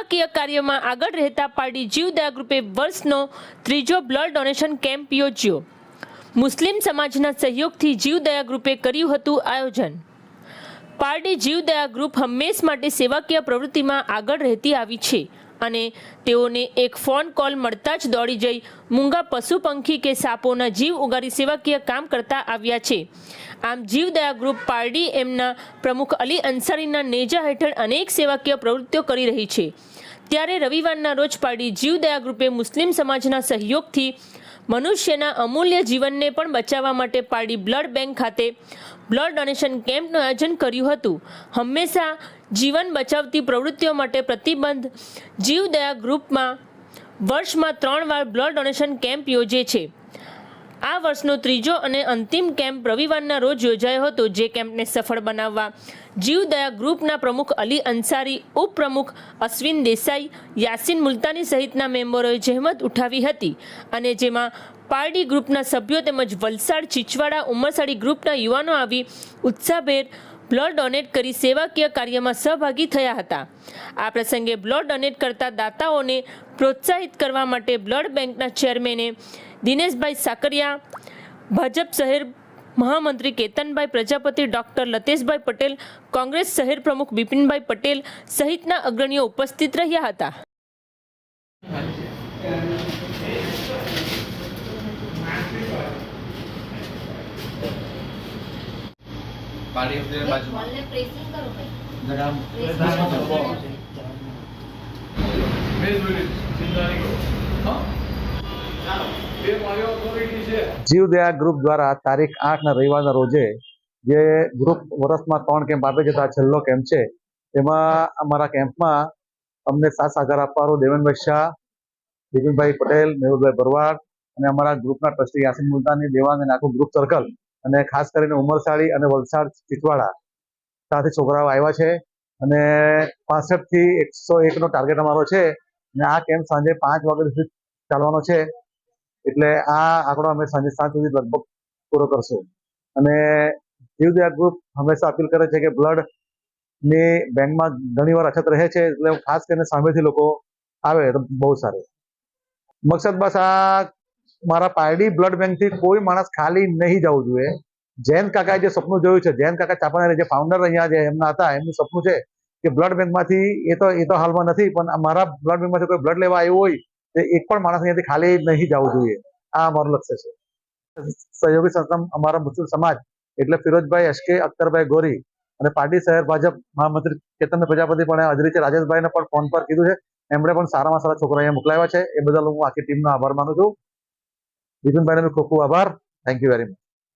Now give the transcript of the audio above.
સેવાકીય કાર્યમાં આગળ રહેતા પાર્ટી જીવદયા ગ્રુપે વર્ષનો ત્રીજો બ્લડ ડોનેશન કેમ્પ યોજ્યો. મુસ્લિમ સમાજના સહયોગથી જીવદયા ગ્રુપે કર્યું હતું આયોજન. પાર્ટી જીવદયા ગ્રુપ હંમેશ માટે સેવાકીય પ્રવૃત્તિમાં આગળ રહેતી આવી છે. અને તેઓને એક ફોન કોલ મળતા જ દોડી જઈ મૂંગા પશુ પંખી કે સાપોના જીવ ઉગારી સેવાકીય કામ કરતા આવ્યા છે. આમ જીવદયા ગ્રુપ પારડી એમના પ્રમુખ અલી અંસારીના નેજા હેઠળ અનેક સેવાકીય પ્રવૃત્તિઓ કરી રહી છે. ત્યારે રવિવારના રોજ પારડી જીવદયા ગ્રુપે મુસ્લિમ સમાજના સહયોગથી મનુષ્યના અમૂલ્ય જીવનને પણ બચાવવા માટે પારડી બ્લડ બેંક ખાતે બ્લડ ડોનેશન કેમ્પનું આયોજન કર્યું હતું. હંમેશા જીવન બચાવતી પ્રવૃત્તિઓ માટે પ્રતિબંધ જીવદયા ગ્રુપમાં વર્ષમાં ત્રણ વાર બ્લડ ડોનેશન કેમ્પ યોજે છે. આ વર્ષનો ત્રીજો અને અંતિમ કેમ્પ રવિવારના રોજ યોજાયો હતો, જે કેમ્પને સફળ બનાવવા જીવદયા ગ્રુપના પ્રમુખ અલી અંસારી, ઉપપ્રમુખ અશ્વિન દેસાઈ, યાસીન મુલતાની સહિતના મેમ્બરોએ જહેમત ઉઠાવી હતી અને જેમાં પારડી ગ્રુપના સભ્યો તેમજ વલસાડ, ચીચવાડા, ઉમરસાડી ગ્રુપના યુવાનો આવી ઉત્સાહભેર બ્લડ ડોનેટ કરી સેવાકીય કાર્યમાં સહભાગી થયા હતા. આ પ્રસંગે બ્લડ ડોનેટ કરતા દાતાઓને પ્રોત્સાહિત કરવા માટે બ્લડ બેંકના ચેરમેને દિનેશભાઈ સાકરિયા ભાજપ શહેર મહામંત્રી કેતનભાઈ પ્રજાપતિ ડોક્ટર લતેશભાઈ પટેલ કોંગ્રેસ શહેર પ્રમુખ બિપિનભાઈ પટેલ સહિતના અગ્રણીઓ ઉપસ્થિત રહ્યા હતા. પ્રેસિંગ કરો જીવદયા ગ્રુપ દ્વારા તારીખ આઠના રવિવારના રોજે જે ગ્રુપ વર્ષમાં ત્રણ કેમ્પ આપે છે આ છેલ્લો કેમ્પ છે. એમાં અમારા કેમ્પમાં અમને સાથ સાગર આપવાનો દેવેનભાઈ શાહ બિપિનભાઈ પટેલ, મેહુલભાઈ ભરવાડ અને અમારા ગ્રુપના ટ્રસ્ટી યાસીન મુલતાની, દેવાંગ અને આખું ગ્રુપ સર્કલ અને ખાસ કરીને ઉમરસાડી અને વલસાડ ચીચવાડા સાથે છોકરાઓ આવ્યા છે અને પાસઠથી એકસો એકનો ટાર્ગેટ અમારો છે અને આ કેમ્પ સાંજે પાંચ વાગ્યા સુધી ચાલવાનો છે. એટલે આ આંકડો અમે સાંજે સાત સુધી લગભગ પૂરો કરશું. અને જીવદયા ગ્રુપ હંમેશા અપીલ કરે છે કે બ્લડની બેંકમાં ઘણી વાર અછત રહે છે, એટલે ખાસ કરીને સામેથી લોકો આવે તો બહુ સારું. મકસદ બસ આ મારા પારડી બ્લડ બેંકથી કોઈ માણસ ખાલી નહીં જવું જોઈએ. જૈન કાકાએ જે સપનું જોયું છે જૈન કાકા ચાપાના જે ફાઉન્ડર અહીંયા જે એમના હતા, એમનું સપનું છે કે બ્લડ બેંકમાંથી એ તો એ તો હાલમાં નથી, પણ મારા બ્લડ બેંકમાંથી કોઈ બ્લડ લેવા આવ્યું હોય એક પણ માણસ અહીંયાથી ખાલી નહીં જવું જોઈએ. આ અમારું લક્ષ્ય છે. સહયોગી સંસ્થા અમારા મુસ્લિમ સમાજ એટલે ફિરોજભાઈ એસકે અખ્તરભાઈ ગોરી અને પાર્ટી શહેર ભાજપ મહામંત્રી કેતનભાઈ પ્રજાપતિ પણ હાજરી છે. રાજેશભાઈને પણ ફોન પર કીધું છે. એમણે પણ સારામાં સારા છોકરા અહીંયા મોકલાવ્યા છે. એ બદલ હું આખી ટીમનો આભાર માનું છું. બિપિનભાઈને ખૂબ ખૂબ આભાર. Thank you very much